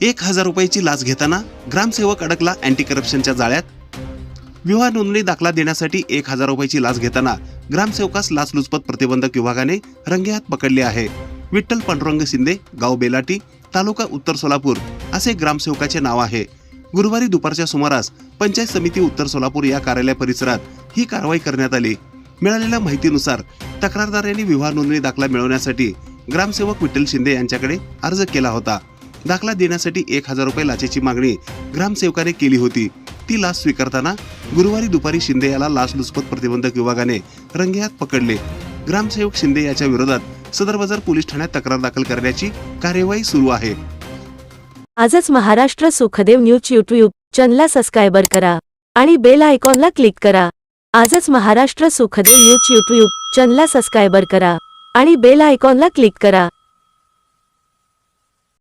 एक हजार रुपयाची लाच घेताना ग्रामसेवक अडकला अँटी करप्शनच्या जाळ्यात. विवाह नोंदणी दाखला देण्यासाठी एक हजार रुपयाची लाच घेताना ग्रामसेवकास लाचलुचपत प्रतिबंधक विभागाने रंगेहात पकडले आहे. विठ्ठल पांडुरंग शिंदे गाव बेलाटी तालुका उत्तर सोलापूर असे ग्रामसेवकाचे नाव आहे. गुरुवारी दुपारच्या सुमारास पंचायत समिती उत्तर सोलापूर या कार्यालय परिसरात ही कारवाई करण्यात आली. मिळालेल्या माहितीनुसार तक्रारदार यांनी विवाह नोंदणी दाखला मिळवण्यासाठी ग्रामसेवक विठ्ठल शिंदे यांच्याकडे अर्ज केला होता. दाखला देण्यासाठी एक हजार रुपये लाचेची मागणी ग्रामसेवकाने केली होती. ती लाच स्वीकारताना गुरुवारी दुपारी शिंदे याला लाचलुचपत प्रतिबंधक विभागाने रंगेहात पकडले. ग्रामसेवक शिंदे याच्या विरोधात सदर बाजार पोलीस ठाण्यात तक्रार दाखल करण्याची कार्यवाही सुरू आहे. आजच महाराष्ट्र सुखदेव न्यूज यूट्यूब चॅनलला सबस्क्राईबर करा आणि बेल आयकॉनला क्लिक करा. आजच महाराष्ट्र सुखदेव न्यूज यूट्यूब चॅनलला सबस्क्राईबर करा आणि बेल आयकॉनला क्लिक करा.